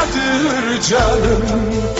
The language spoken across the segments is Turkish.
Sanadır canım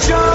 John.